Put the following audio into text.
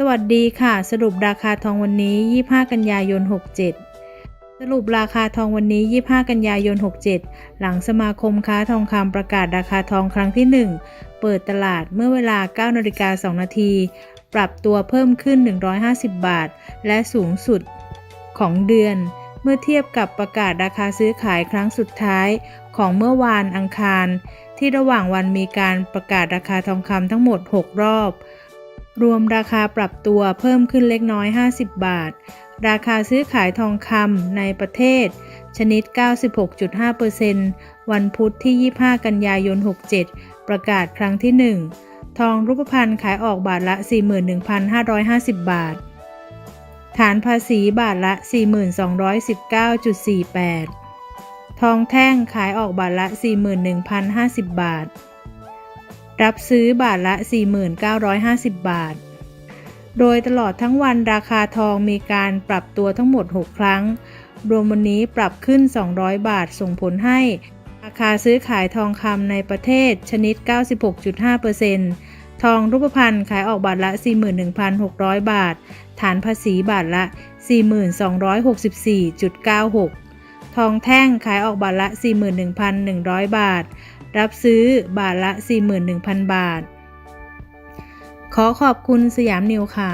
สวัสดีค่ะ สรุปราคาทองวันนี้ 25 กันยายน 67 สรุปราคาทองวันนี้ 25 กันยายน 67 หลังสมาคมค้าทองคำประกาศราคาทองครั้งที่ 1 เปิดตลาดเมื่อเวลา9นาฬิกา2นาที ปรับตัวเพิ่มขึ้น 150 บาท และสูงสุดของเดือน เมื่อเทียบกับประกาศราคาซื้อขายครั้งสุดท้ายของเมื่อวานอังคาร ที่ระหว่างวันมีการประกาศราคาทองคำทั้งหมด 6 รอบ รวมราคาปรับตัวเพิ่มขึ้นเล็กน้อย 50 บาท ราคาซื้อขายทองคำในประเทศ ชนิด 96.5%วันพุธที่ 25 กันยายน 67 ประกาศครั้งที่ 1 ทองรูปพรรณขายออกบาทละ 41,550 บาท ฐานภาษีบาทละ 4219.48 ทองแท่งขายออกบาทละ 41,050 บาท รับซื้อบาทละ 4,950 บาท โดยตลอดทั้งวันราคาทองมีการปรับตัวทั้งหมด 6 ครั้ง รวมวันนี้ปรับขึ้น 200 บาทส่งผลให้ ราคาซื้อขายทองคำในประเทศชนิด 96.5%ทองรูปพรรณขายออกบาทละ 41,600 บาท ฐานภาษีบาทละ 4264.96 ทองแท่งขายออกบาทละ 41,100 บาท รับซื้อบาทละ 41,000 บาท ขอขอบคุณสยามนิวค่ะ